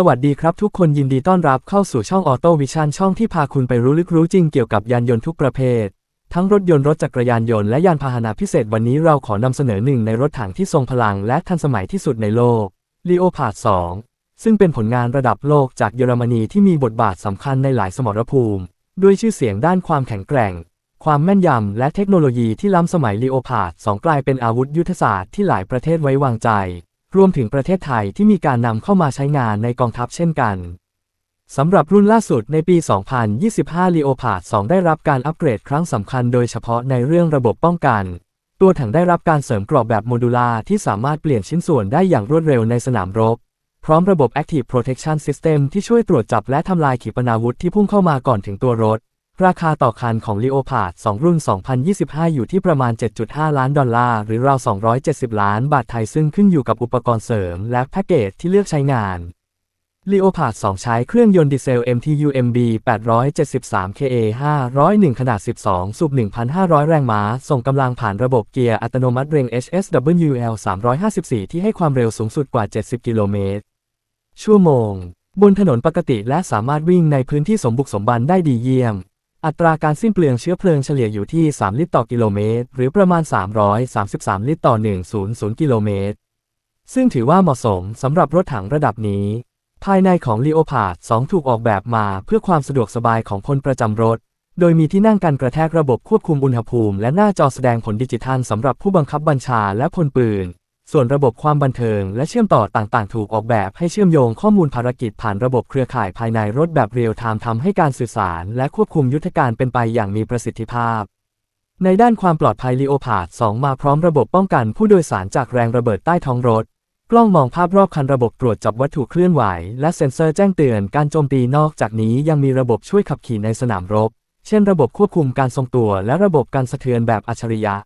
สวัสดีครับทุกคนยินดีต้อนรับเข้าสู่ช่องออโต้วิชันช่องที่พาคุณไปรู้ลึกรู้จริงเกี่ยวกับยานยนต์ทุกประเภท ทั้งรถยนต์รถจักรยานยนต์และยานพาหนะพิเศษวันนี้เราขอนำเสนอหนึ่งในรถถังที่ทรงพลังและทันสมัยที่สุดในโลก Leopard 2 ซึ่งเป็นผลงานระดับโลกจากเยอรมนีที่มีบทบาทสำคัญในหลายสมรภูมิ ด้วยชื่อเสียงด้านความแข็งแกร่ง ความแม่นยำและเทคโนโลยีที่ล้ำสมัย Leopard 2 กลายเป็นอาวุธยุทธศาสตร์ที่หลายประเทศไว้วางใจ รวมถึงประเทศไทยที่มีการนำเข้ามาใช้งานในกองทัพเช่นกัน สำหรับรุ่นล่าสุดในปี 2025 Leopard 2 ได้รับการอัปเกรดครั้งสำคัญโดยเฉพาะในเรื่องระบบป้องกัน ตัวถังได้รับการเสริมกรอบแบบโมดูลาร์ที่สามารถเปลี่ยนชิ้นส่วนได้อย่างรวดเร็วในสนามรบ พร้อมระบบ Active Protection System ที่ช่วยตรวจจับและทำลายขีปนาวุธที่พุ่งเข้ามาก่อนถึงตัวรถ ราคาต่อคันของ Leopard 2 รุ่น 2025 อยู่ที่ประมาณ 7.5 ล้านดอลลาร์ หรือราว 270 ล้านบาทไทยซึ่งขึ้นอยู่กับอุปกรณ์เสริมและแพ็กเกจที่เลือกใช้งาน Leopard 2 ใช้เครื่องยนต์ดีเซล MTU MB 873 KA 501 ขนาด 12 สูบ 1,500 แรงม้า ส่งกำลังผ่านระบบเกียร์อัตโนมัติเร่ง HSWL 354 ที่ให้ความเร็วสูงสุดกว่า 70 กิโลเมตร ชั่วโมง บนถนนปกติและสามารถวิ่งในพื้นที่สมบุกสมบันได้ดีเยี่ยม อัตราการสิ้นเปลืองเชื้อเพลิงเฉลี่ยอยู่ที่ 3 ลิตรต่อกิโลเมตร หรือประมาณ 333 ลิตรต่อ 100 กิโลเมตร ซึ่งถือว่าเหมาะสมสำหรับรถถังระดับนี้ ภายในของ Leopard 2 ถูกออกแบบมาเพื่อความสะดวกสบายของคนประจำรถ โดยมีที่นั่งกันกระแทกระบบควบคุมอุณหภูมิ และหน้าจอแสดงผลดิจิทัลสำหรับผู้บังคับบัญชาและพลปืน ส่วนระบบความบันเทิงและเชื่อมต่อต่างๆ ถูกออกแบบให้เชื่อมโยงข้อมูลภารกิจผ่านระบบเครือข่ายภายในรถแบบเรียลไทม์ทำให้การสื่อสาร และควบคุมยุทธการเป็นไปอย่างมีประสิทธิภาพ ในด้านความปลอดภัย Leopard 2มาพร้อมระบบป้องกันผู้โดยสารจากแรงระเบิดใต้ท้องรถ กล้องมองภาพรอบคันระบบตรวจจับวัตถุเคลื่อนไหว และเซ็นเซอร์แจ้งเตือนการโจมตีนอกจากนี้ยังมีระบบช่วยขับขี่ในสนามรบ เช่น ระบบควบคุมการทรงตัว และระบบการสะเทือนแบบอัจฉริยะ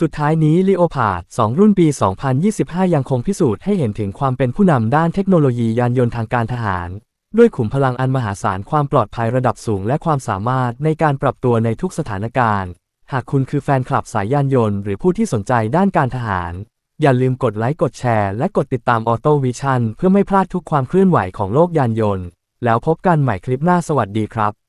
สุดท้ายนี้ Leopard 2รุ่นปี 2025 ยังคงพิสูจน์ให้เห็นถึงความเป็นผู้นำด้านเทคโนโลยียานยนต์ทางการทหาร ด้วยขุมพลังอันมหาศาลความปลอดภัยระดับสูงและความสามารถในการปรับตัวในทุกสถานการณ์ หากคุณคือแฟนคลับสายยานยนต์หรือผู้ที่สนใจด้านการทหาร อย่าลืมกดไลค์กดแชร์และกดติดตาม Auto Vision เพื่อไม่พลาดทุกความเคลื่อนไหวของโลกยานยนต์ แล้วพบกันใหม่คลิปหน้าสวัสดีครับ